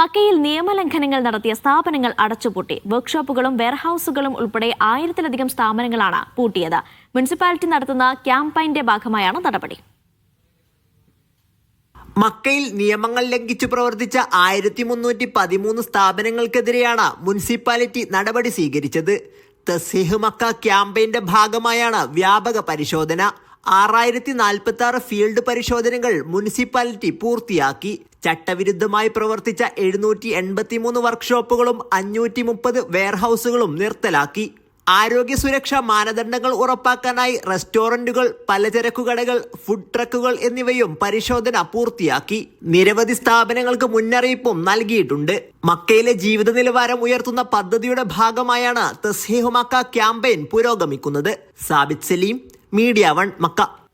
മക്കയിൽ നിയമലംഘനങ്ങൾ നടത്തിയ സ്ഥാപനങ്ങൾ അടച്ചുപൂട്ടി. വർക്ക്ഷോപ്പുകളും വെയർഹൌസുകളും ഉൾപ്പെടെ ആയിരത്തിലധികം സ്ഥാപനങ്ങളാണ് പൂട്ടിയത്. മുനിസിപ്പാലിറ്റി നടത്തുന്ന ക്യാമ്പയിന്റെ ഭാഗമായാണ് നടപടി. മക്കയിൽ നിയമങ്ങൾ ലംഘിച്ചു പ്രവർത്തിച്ച ആയിരത്തി മുന്നൂറ്റി പതിമൂന്ന് സ്ഥാപനങ്ങൾക്കെതിരെയാണ് മുനിസിപ്പാലിറ്റി നടപടി സ്വീകരിച്ചത്. തസീഹ് മക്ക ക്യാമ്പയിന്റെ ഭാഗമായാണ് വ്യാപക പരിശോധന. ആറായിരത്തി നാൽപ്പത്തി ആറ് ഫീൽഡ് പരിശോധനകൾ മുനിസിപ്പാലിറ്റി പൂർത്തിയാക്കി. ചട്ടവിരുദ്ധമായി പ്രവർത്തിച്ച എഴുന്നൂറ്റി എൺപത്തിമൂന്ന് വർക്ക്ഷോപ്പുകളും അഞ്ഞൂറ്റി മുപ്പത് വെയർഹൌസുകളും നിർത്തലാക്കി. ആരോഗ്യ സുരക്ഷാ മാനദണ്ഡങ്ങൾ ഉറപ്പാക്കാനായി റെസ്റ്റോറന്റുകൾ പലചരക്കു കടകൾ ഫുഡ് ട്രക്കുകൾ എന്നിവയും പരിശോധന പൂർത്തിയാക്കി. നിരവധി സ്ഥാപനങ്ങൾക്ക് മുന്നറിയിപ്പും നൽകിയിട്ടുണ്ട്. മക്കയിലെ ജീവിത നിലവാരം ഉയർത്തുന്ന പദ്ധതിയുടെ ഭാഗമായാണ് തസ്ഹീഹുമാക്ക ക്യാമ്പയിൻ പുരോഗമിക്കുന്നത്. Sabith Saleem media one Makkah.